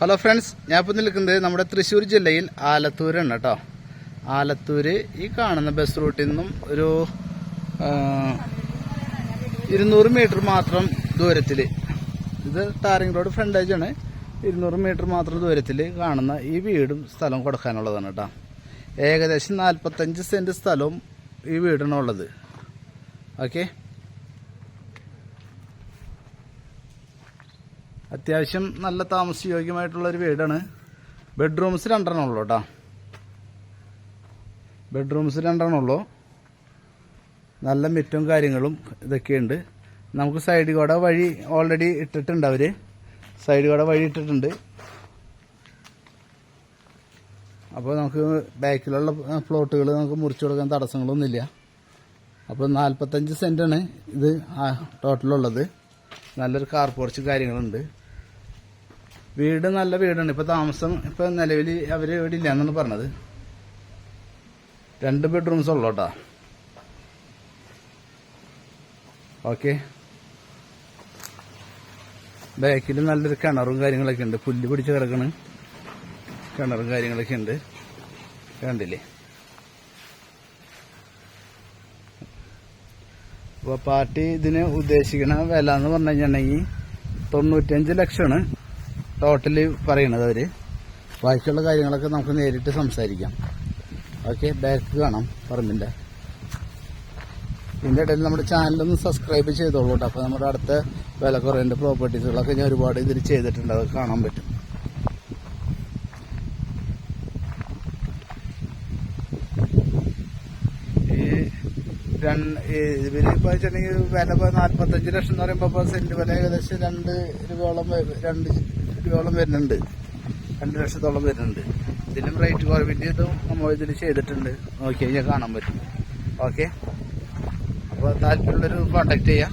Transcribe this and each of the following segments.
Hello friends ഞാൻ ഇപ്പോൾ നിൽക്കുന്നത് നമ്മുടെ തൃശ്ശൂർ ജില്ലയിൽ ആലത്തൂരാണ് കേട്ടോ. ആലത്തൂര് ഈ കാണുന്ന ബസ് റൂട്ടിൽ നിന്നും ഒരു ഇരുന്നൂറ് മീറ്റർ മാത്രം ദൂരത്തിൽ ഇത് ടാറിംഗ് റോഡ് ഫ്രണ്ടേജ് ആണ്. ഇരുന്നൂറ് മീറ്റർ മാത്രം ദൂരത്തിൽ കാണുന്ന ഈ വീടും സ്ഥലം കൊടുക്കാനുള്ളതാണ് കേട്ടോ. ഏകദേശം നാൽപ്പത്തഞ്ച് സെന്റ് സ്ഥലവും ഈ വീടിനുള്ളത് ഓക്കെ അത്യാവശ്യം നല്ല താമസയോഗ്യമായിട്ടുള്ള ഒരു വീടാണ്. ബെഡ്റൂംസ് രണ്ടെണ്ണം ഉള്ളൂ കേട്ടോ. ബെഡ്റൂംസ് രണ്ടെണ്ണം ഉള്ളൂ. നല്ല മിറ്റും കാര്യങ്ങളും ഇതൊക്കെയുണ്ട്. നമുക്ക് സൈഡ് കൂടെ വഴി ഓൾറെഡി ഇട്ടിട്ടുണ്ട് അവർ സൈഡ് കൂടെ വഴി ഇട്ടിട്ടുണ്ട്. അപ്പോൾ നമുക്ക് ബാക്കിലുള്ള പ്ലോട്ടുകൾ നമുക്ക് മുറിച്ചു കൊടുക്കാൻ തടസ്സങ്ങളൊന്നുമില്ല. അപ്പോൾ നാൽപ്പത്തഞ്ച് സെന്റാണ് ഇത് ടോട്ടലുള്ളത് നല്ലൊരു കാർ പോർച്ച് കാര്യങ്ങളുണ്ട്. വീട് നല്ല വീടാണ്. ഇപ്പോൾ താമസം ഇപ്പോൾ നിലവിൽ അവർ ഇവിടെ ഇല്ല എന്നാണ് പറഞ്ഞത്. രണ്ട് ബെഡ്റൂംസ് ഉള്ളു കേട്ടോ ഓക്കെ ബാക്കിൽ നല്ലൊരു കിണറും കാര്യങ്ങളൊക്കെ ഉണ്ട്. പുല്ല് പിടിച്ച് കിടക്കണ്. കിണറും കാര്യങ്ങളൊക്കെ ഉണ്ട്. കണ്ടില്ലേ? അപ്പോൾ പാർട്ടി ഇതിന് ഉദ്ദേശിക്കുന്ന വില എന്ന് പറഞ്ഞു കഴിഞ്ഞിട്ടുണ്ടെങ്കിൽ തൊണ്ണൂറ്റഞ്ച് ലക്ഷമാണ് ടോട്ടലി പറയണത് അവർ. ബാക്കിയുള്ള കാര്യങ്ങളൊക്കെ നമുക്ക് നേരിട്ട് സംസാരിക്കാം. ഓക്കെ ബാക്ക് കാണാം പറമ്പിന്റെ. ഇതിന്റെ ഇടയിൽ നമ്മുടെ ചാനലൊന്ന് സബ്സ്ക്രൈബ് ചെയ്തോളൂട്ടോ അപ്പോൾ നമ്മുടെ അടുത്ത വില കുറേന്റെ പ്രോപ്പർട്ടീസുകളൊക്കെ ഞാൻ ഒരുപാട് ഇതിൽ ചെയ്തിട്ടുണ്ട്. അത് കാണാൻ പറ്റും ഈ രണ്ട് ഇവർ ഇപ്പൊ വെച്ചിട്ടുണ്ടെങ്കിൽ വില ഇപ്പൊ നാല്പത്തഞ്ച് ലക്ഷം എന്ന് പറയുമ്പോ ഇപ്പൊ സെന്റ് വില ഏകദേശം രണ്ട് രൂപയോളം രണ്ട് രൂപയോളം വരുന്നുണ്ട്. രണ്ട് ലക്ഷത്തോളം വരുന്നുണ്ട്. ഇതിലും റേറ്റ് കുറവിന്റെ ഇതും നമ്മൾ ഇതിൽ ചെയ്തിട്ടുണ്ട്. നോക്കി കഴിഞ്ഞാൽ കാണാൻ പറ്റും. ഓക്കെ? അപ്പോൾ താല്പര്യമുള്ളൊരു കോണ്ടാക്ട് ചെയ്യാം.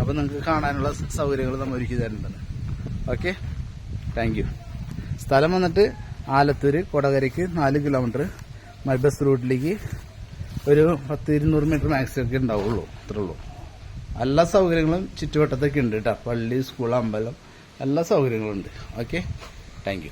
അപ്പോൾ നിങ്ങൾക്ക് കാണാനുള്ള സൗകര്യങ്ങൾ നമ്മൾ ഒരുക്കി തരുന്നുണ്ട്. ഓക്കെ? താങ്ക് യു സ്ഥലം വന്നിട്ട് ആലത്തൂര് കൊടകരയ്ക്ക് നാല് കിലോമീറ്റർ മൈബസ് റൂട്ടിലേക്ക് ഒരു പത്ത് ഇരുന്നൂറ് മീറ്റർ മാക്സിമം ഒക്കെ ഉണ്ടാവുള്ളൂ അത്രേ ഉള്ളൂ. എല്ലാ സൗകര്യങ്ങളും ചുറ്റുവട്ടത്തൊക്കെ ഉണ്ട് കേട്ടോ പള്ളി സ്കൂൾ അമ്പലം എല്ലാ സൗകര്യങ്ങളും ഉണ്ട് ഓക്കെ താങ്ക്